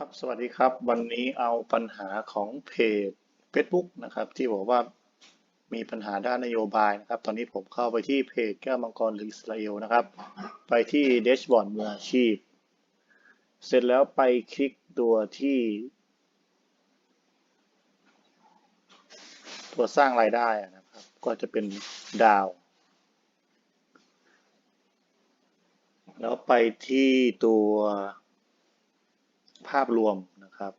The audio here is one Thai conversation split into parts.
ครับสวัสดีครับ วันนี้เอาปัญหาของเพจ Facebook นะครับที่บอกว่ามีปัญหาด้านนโยบายนะครับ ตอนนี้ผมเข้าไปที่เพจแก้วมังกรหรืออิสราเอลนะครับ ไปที่เดชบอร์ดมืออาชีพ เสร็จแล้วไปคลิกตัวที่ ตัวสร้างรายได้นะครับ ก็จะเป็นดาว แล้วไปที่ตัว ภาพรวมนะครับ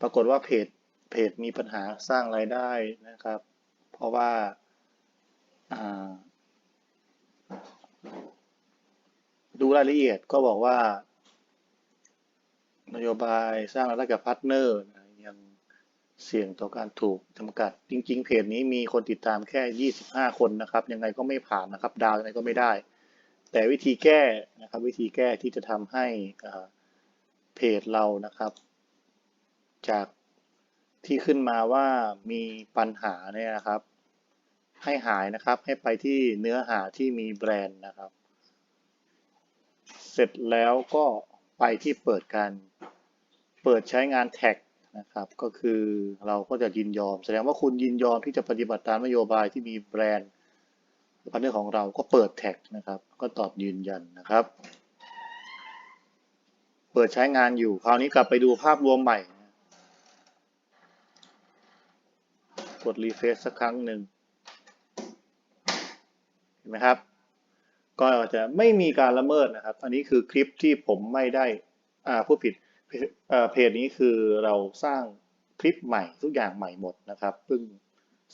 ปรากฏว่าเพจเพจมีปัญหาสร้างรายได้นะครับ เพราะว่าดูรายละเอียดก็บอกว่านโยบายสร้างรายได้กับพาร์ทเนอร์ยังเสี่ยงต่อการถูกจำกัด จริง ๆ เพจนี้มีคนติดตามแค่ 25 คนนะครับ ยังไงก็ไม่ผ่านนะครับ ดาวยังไงก็ไม่ได้ แต่วิธีแก้นะครับ วิธีแก้ที่จะทำให้ เพจเรานะครับ จากที่ขึ้นมาว่ามีปัญหาเนี่ยนะครับ ให้หายนะครับให้ไปที่เนื้อหาที่มีแบรนด์นะครับ เสร็จแล้วก็ไปที่เปิดการเปิดใช้งานแท็กนะครับ ก็คือเราก็จะยินยอม แสดงว่าคุณยินยอมที่จะปฏิบัติตามนโยบายที่มีแบรนด์พาร์ทเนอร์ของเราก็เปิดแท็กนะครับ ก็ตอบยืนยันนะครับ ปิดใช้งานอยู่ คราวนี้กลับไปดูภาพรวมใหม่ กดรีเฟซสักครั้งหนึ่งเห็นไหมครับ ก็จะไม่มีการละเมิดนะครับ อันนี้คือคลิปที่ผมไม่ได้อ่าผู้ผิดเพจเอ่อเพจนี้คือเราสร้างคลิปใหม่ทุกอย่างใหม่หมดนะครับเพิ่ง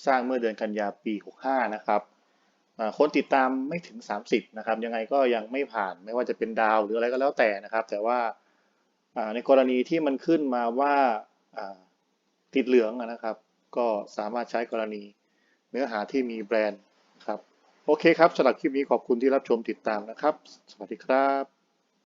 สร้างเมื่อเดือนกันยาปี 65 นะครับอ่าคนติดตามไม่ถึง 30 นะครับ ยังไงก็ยังไม่ผ่านไม่ว่าจะเป็นดาวหรืออะไรก็แล้วแต่นะครับ แต่ว่า ในกรณีที่มันขึ้นมาว่าติดเหลืองนะครับ ก็สามารถใช้กรณีเนื้อหาที่มีแบรนด์ครับ โอเคครับสำหรับคลิปนี้ขอบคุณที่รับชมติดตามนะครับ สวัสดีครับ